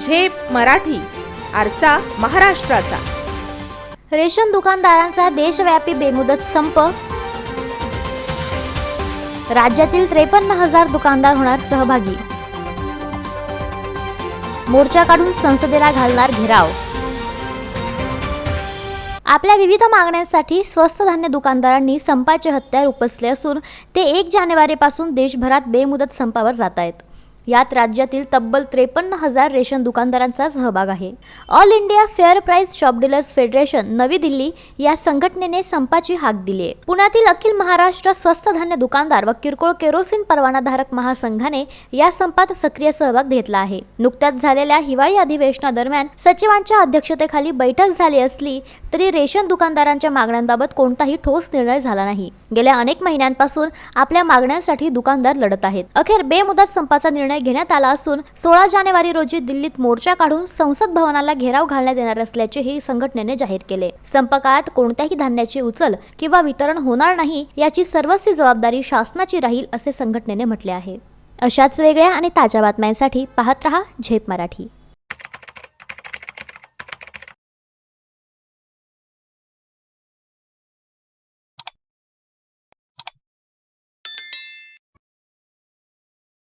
झेप मराठी आरसा महाराष्ट्राचा. रेशन दुकानदारांचा देशव्यापी बेमुदत संप. राज्यातील त्रेपन्न हजार दुकानदार होणार सहभागी. मोर्चा काढून संसदेला घालणार घेराव. आपल्या विविध मागण्यांसाठी स्वस्त धान्य दुकानदारांनी संपाचे हत्यार उपसले असून ते एक जानेवारीपासून देशभरात बेमुदत संपावर जात आहेत. यात राज्यातील तब्बल त्रेपन्न हजार रेशन दुकानदारांचा सहभाग आहे. All India fair price shop dealers federation Navi Delhi या संघटनेने संपाची हाक दिली आहे. पुण्यातील अखिल महाराष्ट्र स्वस्त धान्य दुकानदार व किरकोळ केरोसिन परवानाधारक महासंघाने या संपात सक्रिय सहभाग घेतला आहे. नुकत्याच झालेल्या हिवाळी अधिवेशनादरम्यान सचिवांच्या अध्यक्षतेखाली बैठक झाली असली तरी रेशन दुकानदारांच्या मागण्यांबाबत कोणताही ठोस निर्णय झाला नाही. गेल्या अनेक महिन्यांपासून आपल्या मागण्यांसाठी दुकानदार लढत आहेत. अखेर बेमुदत संपाचा निर्णय घेण्यात आला असून सोळा जानेवारी रोजी दिल्लीत मोर्चा काढून संसद भवनाला घेराव घालण्यात येणार असल्याचेही संघटनेने जाहीर केले. संप काळात कोणत्याही धान्याची उचल किंवा वितरण होणार नाही याची सर्वस्वी जबाबदारी शासनाची राहील असे संघटनेने म्हटले आहे. अशाच वेगळ्या आणि ताज्या बातम्यांसाठी पाहत रहा झेप मराठी.